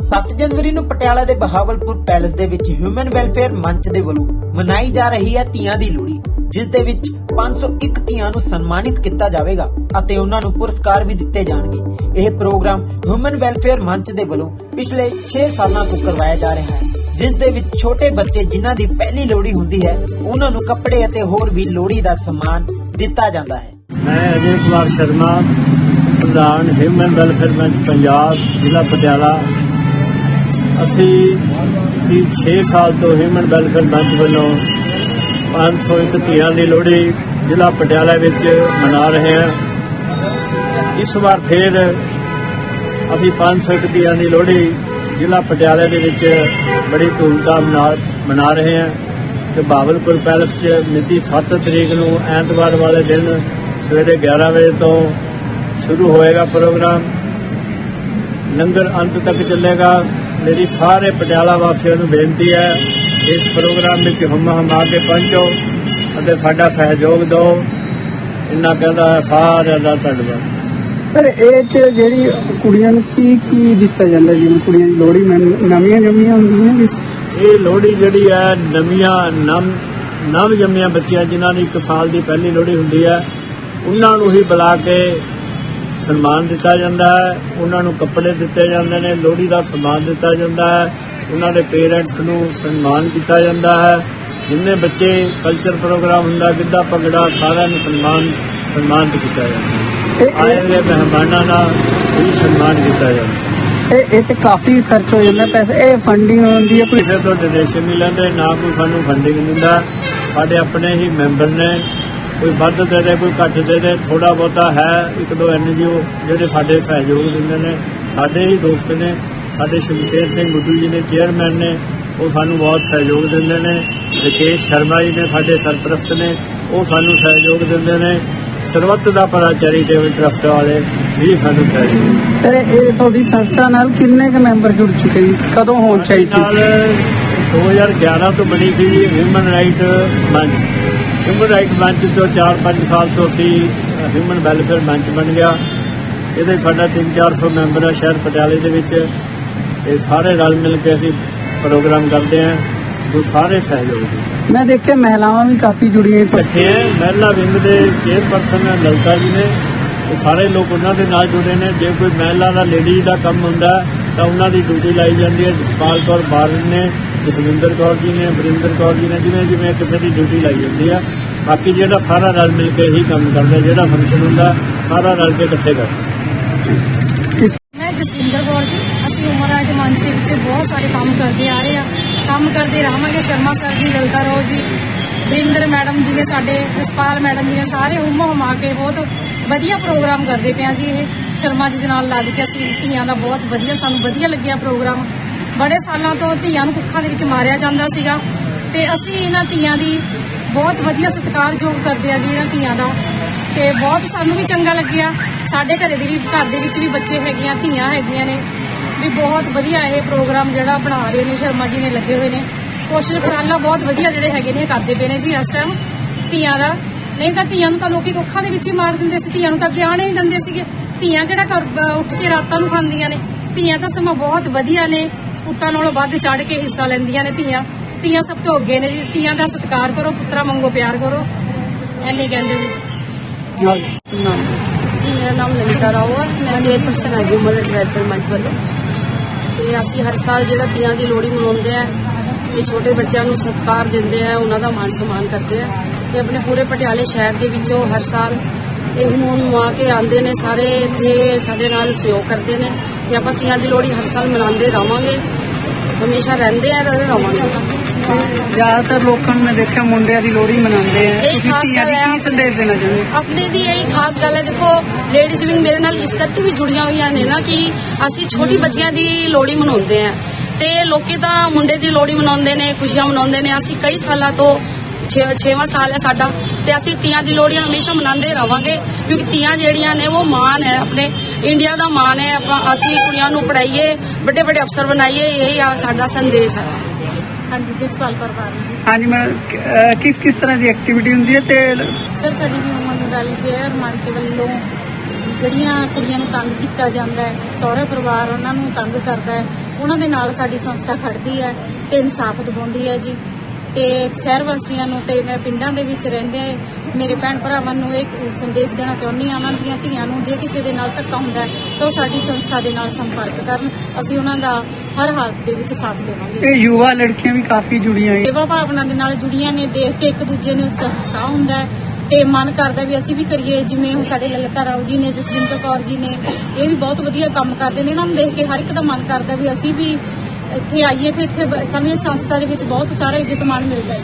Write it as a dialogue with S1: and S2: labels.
S1: 7 ਜਨਵਰੀ ਨੂੰ ਪਟਿਆਲਾ ਦੇ ਬਹਾਵਲਪੁਰ ਪੈਲੇਸ ਦੇ ਵਿੱਚ ਹਿਊਮਨ ਵੈਲਫੇਅਰ ਮੰਚ ਦੇ ਵੱਲੋਂ ਮਨਾਈ ਜਾ ਰਹੀ ਹੈ ਤੀਆਂ ਦੀ ਲੋਹੜੀ, ਜਿਸ ਦੇ ਵਿੱਚ 501 ਧੀਆਂ ਨੂੰ ਸਨਮਾਨਿਤ ਕੀਤਾ ਜਾਵੇਗਾ ਅਤੇ ਉਹਨਾਂ ਨੂੰ ਪੁਰਸਕਾਰ ਵੀ ਦਿੱਤੇ ਜਾਣਗੇ। ਇਹ ਪ੍ਰੋਗਰਾਮ ਹਿਊਮਨ ਵੈਲਫੇਅਰ ਮੰਚ ਦੇ ਵੱਲੋਂ ਪਿਛਲੇ 6 ਸਾਲਾਂ ਤੋਂ ਕਰਵਾਇਆ ਜਾ ਰਿਹਾ ਹੈ, ਜਿਸ ਦੇ ਵਿੱਚ ਛੋਟੇ ਬੱਚੇ ਜਿਨ੍ਹਾਂ ਦੀ ਪਹਿਲੀ ਲੋਹੜੀ ਹੁੰਦੀ ਹੈ, ਉਹਨਾਂ ਨੂੰ ਕੱਪੜੇ ਅਤੇ ਹੋਰ ਵੀ ਲੋਹੜੀ ਦਾ ਸਮਾਨ ਦਿੱਤਾ ਜਾਂਦਾ ਹੈ।
S2: ਮੈਂ ਅਜੇ ਕੁਮਾਰ ਸ਼ਰਮਾ, ਪ੍ਰਧਾਨ ਹਿਊਮਨ ਵੈਲਫੇਅਰ ਮੰਚ, ਪੰਜਾਬ, ਜ਼ਿਲ੍ਹਾ ਪਟਿਆਲਾ ਅਸੀਂ ਵੀ 6 ਸਾਲ ਤੋਂ ਹਿਊਮਨ ਵੈਲਫੇਅਰ ਮੰਚ ਵੱਲੋਂ 501 ਧੀਆਂ ਦੀ ਲੋਹੜੀ ਜ਼ਿਲ੍ਹਾ ਪਟਿਆਲਾ ਵਿੱਚ ਮਨਾ ਰਹੇ ਹਾਂ। ਇਸ ਵਾਰ ਫਿਰ ਅਸੀਂ 501 ਧੀਆਂ ਦੀ ਲੋਹੜੀ ਜ਼ਿਲ੍ਹਾ ਪਟਿਆਲਾ ਦੇ ਵਿੱਚ ਬੜੀ ਧੂਮਧਾਮ ਨਾਲ ਮਨਾ ਰਹੇ ਹਾਂ ਤੇ ਬਾਵਲਪੁਰ ਪੈਲਸ 'ਚ ਮਿਤੀ 7 ਤਰੀਕ ਨੂੰ ਐਤਵਾਰ ਵਾਲੇ ਦਿਨ ਸਵੇਰੇ 11 ਵਜੇ ਤੋਂ ਸ਼ੁਰੂ ਹੋਏਗਾ ਪ੍ਰੋਗਰਾਮ। ਲੰਗਰ ਅੰਤ ਤੱਕ ਚੱਲੇਗਾ। ਮੇਰੀ ਸਾਰੇ ਪਟਿਆਲਾ ਵਾਸੀਆਂ ਨੂੰ ਬੇਨਤੀ ਹੈ ਇਸ ਪ੍ਰੋਗਰਾਮ ਵਿੱਚ ਹਮ ਹਮਾ ਕੇ ਪਹੁੰਚੋ ਅਤੇ ਸਾਡਾ ਸਹਿਯੋਗ ਦਿਓ। ਇੰਨਾ ਕਹਿੰਦਾ ਹੈ ਸਾਰਿਆਂ ਦਾ ਧੰਨਵਾਦ।
S3: ਸਰ ਇਹ ਚ ਜਿਹੜੀ ਕੁੜੀਆਂ ਨੂੰ ਕੀ ਕੀ ਦਿੱਤਾ ਜਾਂਦਾ ਜਿਵੇਂ ਕੁੜੀਆਂ ਦੀ ਲੋਹੜੀ ਨਵ- ਨਵੀਆਂ ਜੰਮੀਆਂ ਹੁੰਦੀਆਂ ਜਿਸ
S2: ਇਹ ਲੋਹੜੀ ਜਿਹੜੀ ਹੈ ਨਵੀਆਂ ਨਮ ਨਵ ਜੰਮੀਆਂ ਬੱਚੀਆਂ ਜਿਨ੍ਹਾਂ ਦੀ 1 ਸਾਲ ਦੀ ਪਹਿਲੀ ਲੋਹੜੀ ਹੁੰਦੀ ਹੈ ਉਹਨਾਂ ਨੂੰ ਹੀ ਬੁਲਾ ਕੇ ਸਨਮਾਨ ਦਿੱਤਾ ਜਾਂਦਾ ਹੈ। ਉਹਨਾਂ ਨੂੰ ਕੱਪੜੇ ਦਿੱਤੇ ਜਾਂਦੇ ਨੇ ਲੋਹੜੀ ਦਾ ਸਨਮਾਨ ਦਿੱਤਾ ਜਾਂਦਾ ਹੈ। ਉਹਨਾਂ ਦੇ ਪੇਰੈਂਟਸ ਨੂੰ ਸਨਮਾਨ ਕੀਤਾ ਜਾਂਦਾ ਹੈ। ਜਿੰਨੇ ਬੱਚੇ ਕਲਚਰ ਪ੍ਰੋਗਰਾਮ ਹੁੰਦਾ ਗਿੱਧਾ ਭੰਗੜਾ ਸਾਰਿਆਂ ਨੂੰ ਸਨਮਾਨ ਸਨਮਾਨਿਤ ਕੀਤਾ ਜਾਂਦਾ ਆਏ ਹੋਏ ਮਹਿਮਾਨਾਂ ਦਾ ਵੀ ਸਨਮਾਨ ਕੀਤਾ ਜਾਂਦਾ ਹੈ।
S3: ਇਹ ਇਹ ਤੇ ਕਾਫੀ ਖਰਚ ਹੋ ਜਾਂਦਾ ਪੈਸੇ ਇਹ ਫੰਡਿੰਗ ਹੁੰਦੀ ਹੈ ਕੋਈ?
S2: ਕਿਸੇ ਤੋਂ ਡੋਨੇਸ਼ਨ ਨਹੀਂ ਲੈਂਦੇ ਨਾ ਕੋਈ ਸਾਨੂੰ ਫੰਡਿੰਗ ਦਿੰਦਾ। ਸਾਡੇ ਆਪਣੇ ਹੀ ਮੈਂਬਰ ਨੇ। ਕੋਈ ਵੱਧ ਦੇ ਦੇ ਕੋਈ ਘੱਟ ਦੇ ਦੇ ਥੋੜਾ ਬਹੁਤਾ ਹੈ ਇੱਕ ਦੋ ਐਨਜੀਓ ਜਿਹੜੇ ਸਾਡੇ ਸਹਿਯੋਗ ਦਿੰਦੇ ਨੇ ਸਾਡੇ ਹੀ ਦੋਸਤ ਨੇ ਸਾਡੇ ਸ਼ਮਸ਼ੇਰ ਸਿੰਘ ਗੁੱਡੂ ਜੀ ਨੇ ਚੇਅਰਮੈਨ ਨੇ ਉਹ ਸਾਨੂੰ ਬਹੁਤ ਸਹਿਯੋਗ ਦਿੰਦੇ ਨੇ ਰਕੇਸ਼ ਸ਼ਰਮਾ ਜੀ ਨੇ ਸਾਡੇ ਸਰਪ੍ਰਸਤ ਨੇ ਉਹ ਸਾਨੂੰ ਸਹਿਯੋਗ ਦਿੰਦੇ ਨੇ ਸਰਬੱਤ ਦਾ ਭਲਾ ਚੈਰੀਟੇਬਲ ਟਰਸਟ ਵਾਲੇ ਵੀ ਸਾਨੂੰ ਸਹਿਯੋਗ।
S3: ਸਰ ਇਹ ਤੁਹਾਡੀ ਸੰਸਥਾ ਨਾਲ ਕਿੰਨੇ ਕੁ ਮੈਂਬਰ ਜੁੜ ਚੁੱਕੇ ਜੀ? ਕਦੋਂ ਹੋਣ ਚਾਹੀਦੀ?
S2: ਸਾਲ 2011 ਤੋਂ ਬਣੀ ਸੀ ਹਿਊਮਨ ਰਾਈਟ ਮੰਚ ਹਿਊਮਨ ਰਾਈਟ ਮੰਚ ਤੋਂ 4-5 ਸਾਲ ਤੋਂ ਅਸੀਂ ਹਿਊਮਨ ਵੈਲਫੇਅਰ ਮੰਚ ਬਣ ਗਿਆ। ਇਹਦੇ ਸਾਡਾ 3-400 ਮੈਂਬਰ ਆ ਸ਼ਹਿਰ ਪਟਿਆਲੇ ਦੇ ਵਿੱਚ। ਇਹ ਸਾਰੇ ਰਲ ਮਿਲ ਕੇ ਅਸੀਂ ਪ੍ਰੋਗਰਾਮ ਕਰਦੇ ਹਾਂ ਜੋ ਸਾਰੇ ਸਹਿਯੋਗ ਦੇ
S3: ਮੈਂ ਦੇਖਿਆ ਮਹਿਲਾਵਾਂ ਵੀ ਕਾਫੀ ਜੁੜੀਆਂ ਇੱਥੇ।
S2: ਇਕੱਠੇ ਮਹਿਲਾ ਵਿੰਗ ਦੇ ਚੇਅਰਪਰਸਨ ਲਲਤਾ ਜੀ ਨੇ। ਸਾਰੇ ਲੋਕ ਉਹਨਾਂ ਦੇ ਨਾਲ ਜੁੜੇ ਨੇ। ਜੇ ਕੋਈ ਮਹਿਲਾ ਦਾ ਲੇਡੀ ਦਾ ਕੰਮ ਹੁੰਦਾ ਤਾਂ ਉਹਨਾਂ ਦੀ ਡਿਊਟੀ ਲਾਈ ਜਾਂਦੀ ਹੈ। ਜਸਪਾਲ ਕੌਰ ਬਾਰਨ ਨੇ, ਜਸਵਿੰਦਰ ਕੌਰ ਜੀ ਨੇ ਵਰਿੰਦਰ ਕੌਰ ਜੀ ਨੇ ਜਿਵੇਂ ਜਿਵੇਂ ਕਿਸੇ ਦੀ ਡਿਊਟੀ ਲਾਈ ਜਾਂਦੀ ਹੈ ਬਾਕੀ ਜਿਹੜਾ ਸਾਰਾ ਰਲ ਮਿਲ ਕੇ ਹੀ ਕੰਮ ਕਰਦਾ ਜਿਹੜਾ ਫੰਕਸ਼ਨ ਹੁੰਦਾ, ਸਾਰਾ ਰਲ ਕੇ ਇਕੱਠੇ ਕਰਦੇ
S4: ਮੈਂ ਜਸਵਿੰਦਰ ਕੌਰ ਜੀ, ਅਸੀਂ ਉਮਰ ਰਾਜ ਮੰਚ ਦੇ ਵਿੱਚ ਬਹੁਤ ਸਾਰੇ ਕੰਮ ਕਰਦੇ ਆ ਰਹੇ ਆ। ਕੰਮ ਕਰਦੇ ਰਹਾਂਗੇ ਸ਼ਰਮਾ ਸਰ ਜੀ ਲਲਤਾ ਰੋ ਜੀ ਵਰਿੰਦਰ ਮੈਡਮ ਜੀ ਨੇ ਸਾਡੇ, ਜਸਪਾਲ ਮੈਡਮ ਜੀ ਨੇ ਸਾਰੇ ਹੁਮ ਹੁਮਾ ਕੇ ਬਹੁਤ ਵਧੀਆ ਪ੍ਰੋਗਰਾਮ ਕਰਦੇ ਪਿਆ ਸੀ ਇਹ। ਸ਼ਰਮਾ ਜੀ ਦੇ ਨਾਲ ਲੱਗ ਕੇ ਅਸੀਂ ਧੀਆਂ ਦਾ ਬਹੁਤ ਵਧੀਆ, ਸਾਨੂੰ ਵਧੀਆ ਲੱਗਿਆ ਪ੍ਰੋਗਰਾਮ। ਬੜੇ ਸਾਲਾਂ ਤੋਂ ਧੀਆਂ ਨੂੰ ਕੁੱਖਾਂ ਦੇ ਵਿੱਚ ਮਾਰਿਆ ਜਾਂਦਾ ਸੀਗਾ ਤੇ ਅਸੀਂ ਇਹਨਾਂ ਧੀਆਂ ਦੀ ਬਹੁਤ ਵਧੀਆ ਸਤਿਕਾਰਯੋਗ ਕਰਦੇ ਆ ਜੀ ਇਹਨਾਂ ਧੀਆਂ ਦਾ ਤੇ ਬਹੁਤ ਸਾਨੂੰ ਵੀ ਚੰਗਾ ਲੱਗਿਆ। ਸਾਡੇ ਘਰੇ ਦੇ ਵੀ, ਘਰ ਦੇ ਵਿੱਚ ਵੀ ਬੱਚੇ ਹੈਗੀਆਂ, ਧੀਆਂ ਹੈਗੀਆਂ ਨੇ। ਵੀ ਬਹੁਤ ਵਧੀਆ ਇਹ ਪ੍ਰੋਗਰਾਮ ਜਿਹੜਾ ਬਣਾ ਰਹੇ ਨੇ, ਸ਼ਰਮਾ ਜੀ ਨੇ ਲੱਗੇ ਹੋਏ ਨੇ। ਕੋਸ਼ਿਸ਼ ਉਪਰਾਲਾ ਬਹੁਤ ਵਧੀਆ ਜਿਹੜੇ ਹੈਗੇ ਨੇ ਕਰਦੇ ਪਏ ਨੇ ਜੀ ਇਸ ਟਾਈਮ ਧੀਆਂ ਦਾ। ਨਹੀਂ ਤਾਂ ਧੀਆਂ ਨੂੰ ਤਾਂ ਲੋਕੀ ਕੁੱਖਾਂ ਦੇ ਵਿੱਚ ਹੀ ਮਾਰ ਦਿੰਦੇ ਸੀ, ਧੀਆਂ ਨੂੰ ਤਾਂ ਗਿਆਨ ਹੀ ਨਹੀਂ ਦਿੰਦੇ ਸੀਗੇ। ਧੀਆਂ ਕਿਹੜਾ ਘਰ ਉੱਠ ਕੇ ਰਾਤਾਂ ਨੂੰ ਖਾਂਦੀਆਂ ਨੇ? ਧੀਆਂ ਤਾਂ ਸਮਾਂ ਬਹੁਤ ਵਧੀਆ ਨੇ। ਪੁੱਤਾਂ ਨਾਲੋਂ ਵੱਧ ਚੜ ਕੇ ਹਿੱਸਾ ਲੈਂਦੀਆਂ ਨੇ ਧੀਆਂ। ਧੀਆਂ ਸਭ ਤੋਂ ਅੱਗੇ ਨੇ ਜੀ। ਧੀਆਂ ਦਾ ਸਤਿਕਾਰ ਕਰੋ, ਪੁੱਤਰਾਂ ਵਾਂਗੂ ਪਿਆਰ ਕਰੋ। ਐਨੇ ਕਹਿੰਦੇ ਜੀ
S3: ਨਾਲ
S4: ਜੀ, ਮੇਰਾ ਨਾਮ ਲਲਿਤਾ ਰਾਓ ਹੈ ਮੈਂ ਚੇਅਰਪਰਸਨ ਹਾਂ ਹਿਊਮਨ ਵੈਲਫੇਅਰ ਮੰਚ ਵੱਲੋਂ। ਤੇ ਅਸੀਂ ਹਰ ਸਾਲ ਜਿਹੜਾ ਤੀਆਂ ਦੀ ਲੋਹੜੀ ਮਨਾਉਂਦੇ ਆ, ਤੇ ਛੋਟੇ ਬੱਚਿਆਂ ਨੂੰ ਸਤਿਕਾਰ ਦਿੰਦੇ ਆ, ਉਹਨਾਂ ਦਾ ਮਾਨ ਸਨਮਾਨ ਕਰਦੇ ਆ। ਤੇ ਆਪਣੇ ਪੂਰੇ ਪਟਿਆਲੇ ਸ਼ਹਿਰ ਦੇ ਵਿੱਚੋਂ ਹਰ ਸਾਲ ਇਹ ਹੁਣ ਮਨਾ ਕੇ ਆਉਂਦੇ ਨੇ ਸਾਰੇ ਇੱਥੇ ਸਾਡੇ ਨਾਲ ਸਹਿਯੋਗ ਕਰਦੇ ਨੇ ਤੇ ਆਪਾਂ ਤੀਆਂ ਦੀ ਲੋਹੜੀ ਹਰ ਸਾਲ ਮਨਾਉਂਦੇ ਰਵਾਂਗੇ ਹਮੇਸ਼ਾ ਰਹਿੰਦੇ ਆ ਤੇ ਰਵਾਂਗੇ
S3: ਜ਼ਿਆਦਾਤਰ ਲੋਕਾਂ ਨੂੰ ਮੈਂ ਦੇਖਿਆ ਮੁੰਡਿਆਂ ਦੀ ਲੋਹੜੀ ਮਨਾਉਂਦੇ ਆ। ਤੁਸੀਂ ਦੀ ਕੀ ਸੰਦੇਸ਼ ਦੇਣਾ ਚਾਹੁੰਦੇ?
S4: ਆਪਣੇ ਦੀ ਇਹ ਖਾਸ ਗੱਲ ਹੈ ਦੇਖੋ ਲੇਡੀਜ਼ ਵਿੰਗ ਮੇਰੇ ਨਾਲ ਇਸ ਕਰਕੇ ਵੀ ਜੁੜੀਆਂ ਹੋਈਆਂ ਨੇ ਨਾ ਕਿ ਅਸੀਂ ਛੋਟੀ ਬੱਚੀਆਂ ਦੀ ਲੋਹੜੀ ਮਨਾਉਂਦੇ ਆ। ਤੇ ਲੋਕੀ ਤਾਂ ਮੁੰਡੇ ਦੀ ਲੋਹੜੀ ਮਨਾਉਂਦੇ ਨੇ ਖੁਸ਼ੀਆਂ ਮਨਾਉਂਦੇ ਨੇ। ਅਸੀਂ ਕਈ ਸਾਲਾਂ ਤੋਂ 6ਵਾਂ ਸਾਲ ਹੈ ਸਾਡਾ ਤੇ ਅਸੀਂ ਤੀਆਂ ਦੀ ਲੋਹੜੀਆਂ ਹਮੇਸ਼ਾ ਮਨਾਉਂਦੇ ਰਵਾਂਗੇ ਕਿਉਂਕਿ ਤੀਆਂ ਜਿਹੜੀਆਂ ਨੇ ਉਹ ਮਾਣ ਹੈ ਆਪਣੇ ਇੰਡੀਆ ਦਾ ਮਾਣ ਹੈ ਆਪਾਂ ਅਸੀਂ ਕੁੜੀਆਂ ਨੂੰ ਪੜਾਈਏ ਵੱਡੇ ਵੱਡੇ ਅਫਸਰ ਬਣਾਈਏ ਇਹੀ ਆ ਸਾਡਾ ਸੰਦੇਸ਼ ਹੈ। ਹਾਂਜੀ ਜਸਪਾਲ ਪਰਵਾਰ ਜੀ।
S3: ਹਾਂਜੀ ਮੈਂ ਕਿਸ ਕਿਸ ਤਰ੍ਹਾਂ ਦੀ ਐਕਟੀਵਿਟੀ ਹੁੰਦੀ ਹੈ ਤੇ
S4: ਸਰ ਸਾਡੀ ਦੀ ਉਮਰ ਵੈਲਫੇਅਰ ਮੰਚ ਵੱਲੋਂ ਜਿਹੜੀਆਂ ਕੁੜੀਆਂ ਨੂੰ ਤੰਗ ਕੀਤਾ ਜਾਂਦਾ ਹੈ ਸਹੁਰੇ ਪਰਿਵਾਰ ਉਹਨਾਂ ਨੂੰ ਤੰਗ ਕਰਦਾ ਹੈ ਉਹਨਾਂ ਦੇ ਨਾਲ ਸਾਡੀ ਸੰਸਥਾ ਖੜਦੀ ਹੈ ਤੇ ਇਨਸਾਫ ਦਿਵਾਉਂਦੀ ਹੈ ਜੀ। ਤੇ ਸ਼ਹਿਰ ਵਾਸੀਆਂ ਨੂੰ ਤੇ ਮੈਂ ਪਿੰਡਾਂ ਦੇ ਵਿੱਚ ਰਹਿੰਦੇ ਮੇਰੇ ਭੈਣ ਭਰਾਵਾਂ ਨੂੰ ਇਹ ਸੰਦੇਸ਼ ਦੇਣਾ ਚਾਹੁੰਦੀ ਹਾਂ ਉਹਨਾਂ ਦੀਆਂ ਧੀਆਂ ਨੂੰ ਜੇ ਕਿਸੇ ਦੇ ਨਾਲ ਧੱਕਾ ਹੁੰਦਾ ਹੈ ਤਾਂ ਉਹ ਸਾਡੀ ਸੰਸਥਾ ਦੇ ਨਾਲ ਸੰਪਰਕ ਕਰਨ। ਅਸੀਂ ਉਹਨਾਂ ਦਾ ਹਰ ਹਾਲਤ ਦੇ ਵਿੱਚ ਸਾਥ ਦੇਵਾਂਗੇ।
S3: ਇਹ ਯੁਵਾ ਲੜਕੀਆਂ ਵੀ ਕਾਫੀ ਜੁੜੀਆਂ ਹੋਈਆਂ
S4: ਸੇਵਾ ਭਾਵਨਾ ਦੇ ਨਾਲ ਜੁੜੀਆਂ ਨੇ ਦੇਖ ਕੇ ਇੱਕ ਦੂਜੇ ਨੂੰ ਉਤਸ਼ਾਹ ਹੁੰਦਾ ਤੇ ਮਨ ਕਰਦਾ ਵੀ ਅਸੀਂ ਵੀ ਕਰੀਏ। ਜਿਵੇਂ ਹੁਣ ਸਾਡੇ ਲਲਿਤਾ ਰਾਓ ਜੀ ਨੇ ਜਸਵਿੰਦਰ ਕੌਰ ਜੀ ਨੇ ਇਹ ਵੀ ਬਹੁਤ ਵਧੀਆ ਕੰਮ ਕਰਦੇ ਨੇ। ਇਹਨਾਂ ਨੂੰ ਦੇਖ ਕੇ ਹਰ ਇੱਕ ਦਾ ਮਨ ਕਰਦਾ ਵੀ ਅਸੀਂ ਵੀ ਇੱਥੇ ਆਈਏ ਤੇ ਇੱਥੇ ਸਾਨੂੰ ਇਸ ਸੰਸਥਾ ਦੇ ਵਿੱਚ ਬਹੁਤ ਸਾਰਾ ਇੱਜ਼ਤ ਮਾਣ ਮਿਲਦਾ ਹੈ।